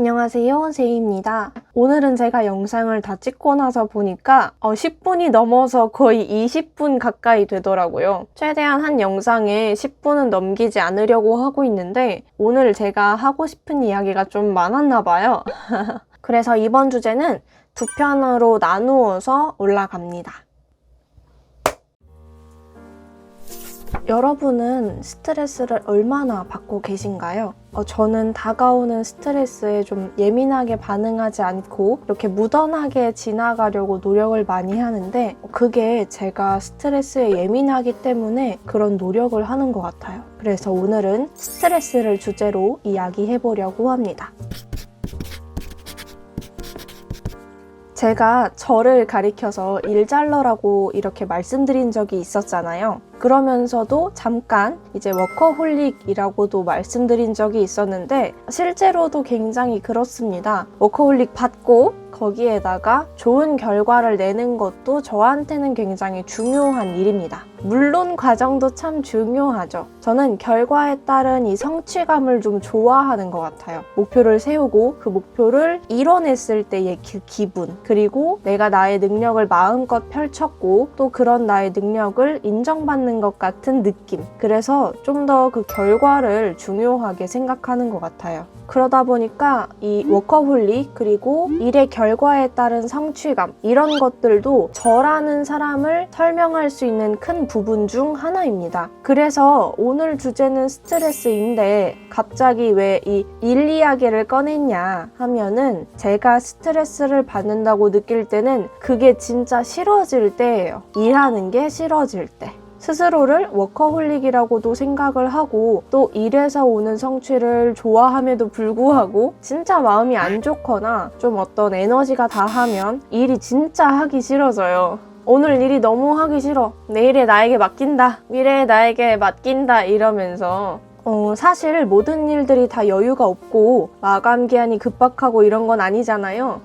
안녕하세요, 제이입니다. 오늘은 제가 영상을 다 찍고 나서 보니까 어, 10분이 넘어서 거의 20분 가까이 되더라고요. 최대한 한 영상에 10분은 넘기지 않으려고 하고 있는데 오늘 제가 하고 싶은 이야기가 좀 많았나 봐요. 그래서 이번 주제는 두 편으로 나누어서 올라갑니다. 여러분은 스트레스를 얼마나 받고 계신가요? 어, 저는 다가오는 스트레스에 좀 예민하게 반응하지 않고 이렇게 무던하게 지나가려고 노력을 많이 하는데 그게 제가 스트레스에 예민하기 때문에 그런 노력을 하는 것 같아요. 그래서 오늘은 스트레스를 주제로 이야기해 보려고 합니다. 제가 저를 가리켜서 일잘러라고 이렇게 말씀드린 적이 있었잖아요. 그러면서도 잠깐 이제 워커홀릭이라고도 말씀드린 적이 있었는데 실제로도 굉장히 그렇습니다. 워커홀릭 받고 거기에다가 좋은 결과를 내는 것도 저한테는 굉장히 중요한 일입니다. 물론 과정도 참 중요하죠. 저는 결과에 따른 이 성취감을 좀 좋아하는 것 같아요. 목표를 세우고 그 목표를 이뤄냈을 때의 그 기분, 그리고 내가 나의 능력을 마음껏 펼쳤고 또 그런 나의 능력을 인정받는 것 같은 느낌. 그래서 좀 더 그 결과를 중요하게 생각하는 것 같아요. 그러다 보니까 이 워커홀릭 그리고 일의 결과에 따른 성취감 이런 것들도 저라는 사람을 설명할 수 있는 큰 부분 중 하나입니다. 그래서 오늘 주제는 스트레스인데 갑자기 왜 이 일 이야기를 꺼냈냐 하면은 제가 스트레스를 받는다고 느낄 때는 그게 진짜 싫어질 때예요. 일하는 게 싫어질 때. 스스로를 워커홀릭이라고도 생각을 하고 또 일에서 오는 성취를 좋아함에도 불구하고 진짜 마음이 안 좋거나 좀 어떤 에너지가 다하면 일이 진짜 하기 싫어져요. 오늘 일이 너무 하기 싫어. 내일에 나에게 맡긴다. 미래에 나에게 맡긴다. 이러면서 어, 사실 모든 일들이 다 여유가 없고 마감 기한이 급박하고 이런 건 아니잖아요.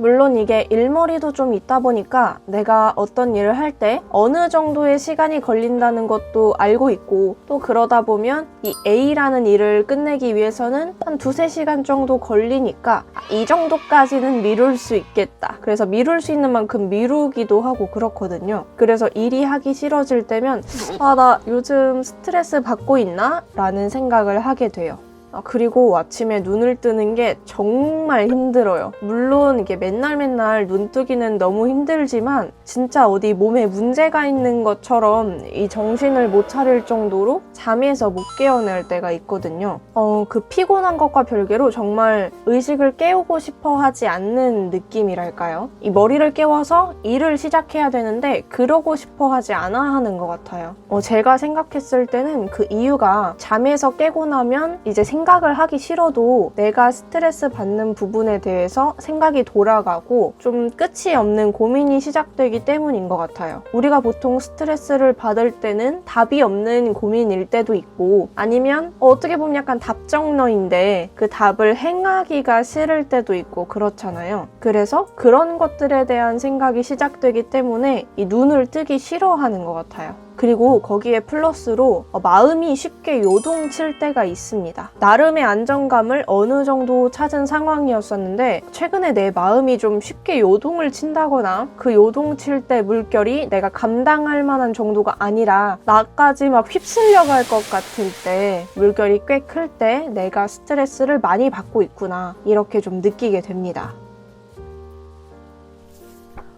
물론 이게 일머리도 좀 있다 보니까 내가 어떤 일을 할 때 어느 정도의 시간이 걸린다는 것도 알고 있고 또 그러다 보면 이 A라는 일을 끝내기 위해서는 한 두세 시간 정도 걸리니까 아, 이 정도까지는 미룰 수 있겠다. 그래서 미룰 수 있는 만큼 미루기도 하고 그렇거든요. 그래서 일이 하기 싫어질 때면 아, 나 요즘 스트레스 받고 있나? 라는 생각을 하게 돼요. 아, 그리고 아침에 눈을 뜨는 게 정말 힘들어요. 물론 이게 맨날 맨날 눈 뜨기는 너무 힘들지만 진짜 어디 몸에 문제가 있는 것처럼 이 정신을 못 차릴 정도로 잠에서 못 깨어날 때가 있거든요. 어, 그 피곤한 것과 별개로 정말 의식을 깨우고 싶어 하지 않는 느낌이랄까요? 이 머리를 깨워서 일을 시작해야 되는데 그러고 싶어 하지 않아 하는 것 같아요. 어, 제가 생각했을 때는 그 이유가 잠에서 깨고 나면 이제 생 각을 하기 싫어도 내가 스트레스 받는 부분에 대해서 생각이 돌아가고 좀 끝이 없는 고민이 시작되기 때문인 것 같아요. 우리가 보통 스트레스를 받을 때는 답이 없는 고민일 때도 있고 아니면 어떻게 보면 약간 답정너인데 그 답을 행하기가 싫을 때도 있고 그렇잖아요. 그래서 그런 것들에 대한 생각이 시작되기 때문에 이 눈을 뜨기 싫어하는 것 같아요. 그리고 거기에 플러스로 어, 마음이 쉽게 요동칠 때가 있습니다. 나름의 안정감을 어느 정도 찾은 상황이었었는데 최근에 내 마음이 좀 쉽게 요동을 친다거나 그 요동칠 때 물결이 내가 감당할 만한 정도가 아니라 나까지 막 휩쓸려 갈 것 같을 때 물결이 꽤 클 때 내가 스트레스를 많이 받고 있구나 이렇게 좀 느끼게 됩니다.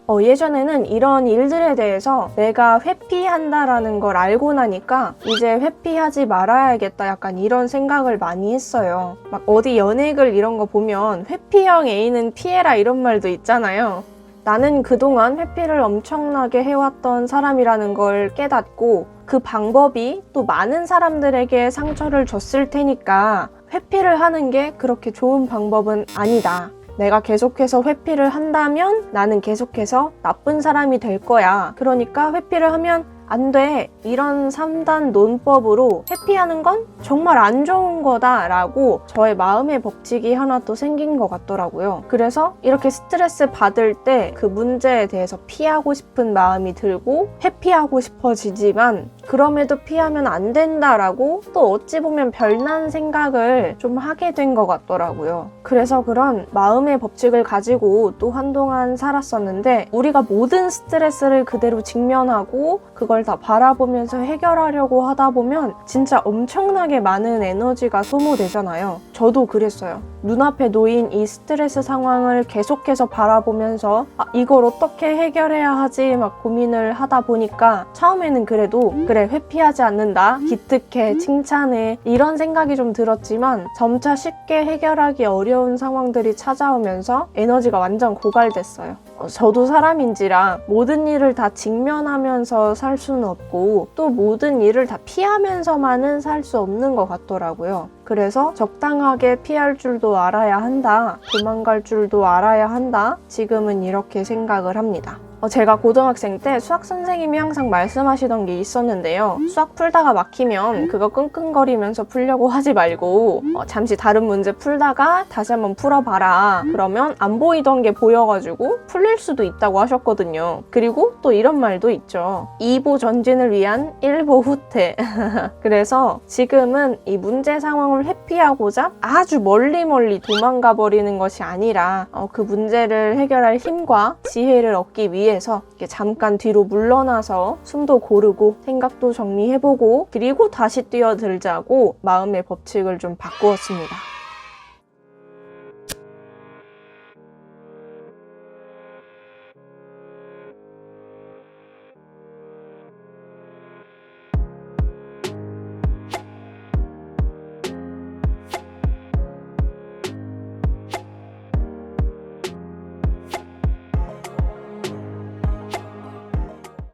어, 예전에는 이런 일들에 대해서 내가 회피한다라는 걸 알고 나니까 이제 회피하지 말아야겠다 약간 이런 생각을 많이 했어요. 막 어디 연예글 이런 거 보면 회피형 애인은 피해라 이런 말도 있잖아요. 나는 그동안 회피를 엄청나게 해왔던 사람이라는 걸 깨닫고 그 방법이 또 많은 사람들에게 상처를 줬을 테니까 회피를 하는 게 그렇게 좋은 방법은 아니다. 내가 계속해서 회피를 한다면 나는 계속해서 나쁜 사람이 될 거야. 그러니까 회피를 하면 안 돼. 이런 3단 논법으로 회피하는 건 정말 안 좋은 거다라고 저의 마음의 법칙이 하나 또 생긴 것 같더라고요. 그래서 이렇게 스트레스 받을 때 그 문제에 대해서 피하고 싶은 마음이 들고 회피하고 싶어지지만 그럼에도 피하면 안 된다라고 또 어찌 보면 별난 생각을 좀 하게 된 것 같더라고요. 그래서 그런 마음의 법칙을 가지고 또 한동안 살았었는데 우리가 모든 스트레스를 그대로 직면하고 그걸 다 바라보면서 해결하려고 하다 보면 진짜 엄청나게 많은 에너지가 소모되잖아요. 저도 그랬어요. 눈앞에 놓인 이 스트레스 상황을 계속해서 바라보면서 아, 이걸 어떻게 해결해야 하지 막 고민을 하다 보니까 처음에는 그래도 그래 회피하지 않는다 기특해 칭찬해 이런 생각이 좀 들었지만 점차 쉽게 해결하기 어려운 상황들이 찾아오면서 에너지가 완전 고갈됐어요. 어, 저도 사람인지라 모든 일을 다 직면하면서 살 수는 없고 또 모든 일을 다 피하면서만은 살 수 없는 것 같더라고요. 그래서 적당하게 피할 줄도 알아야 한다. 도망갈 줄도 알아야 한다. 지금은 이렇게 생각을 합니다. 어, 제가 고등학생 때 수학 선생님이 항상 말씀하시던 게 있었는데요. 수학 풀다가 막히면 그거 끙끙거리면서 풀려고 하지 말고 어, 잠시 다른 문제 풀다가 다시 한번 풀어봐라. 그러면 안 보이던 게 보여가지고 풀릴 수도 있다고 하셨거든요. 그리고 또 이런 말도 있죠. 2보 전진을 위한 1보 후퇴. 그래서 지금은 이 문제 상황을 회피하고자 아주 멀리 멀리 도망가 버리는 것이 아니라 어, 그 문제를 해결할 힘과 지혜를 얻기 위해 서 이렇게 잠깐 뒤로 물러나서 숨도 고르고 생각도 정리해보고 그리고 다시 뛰어들자고 마음의 법칙을 좀 바꾸었습니다.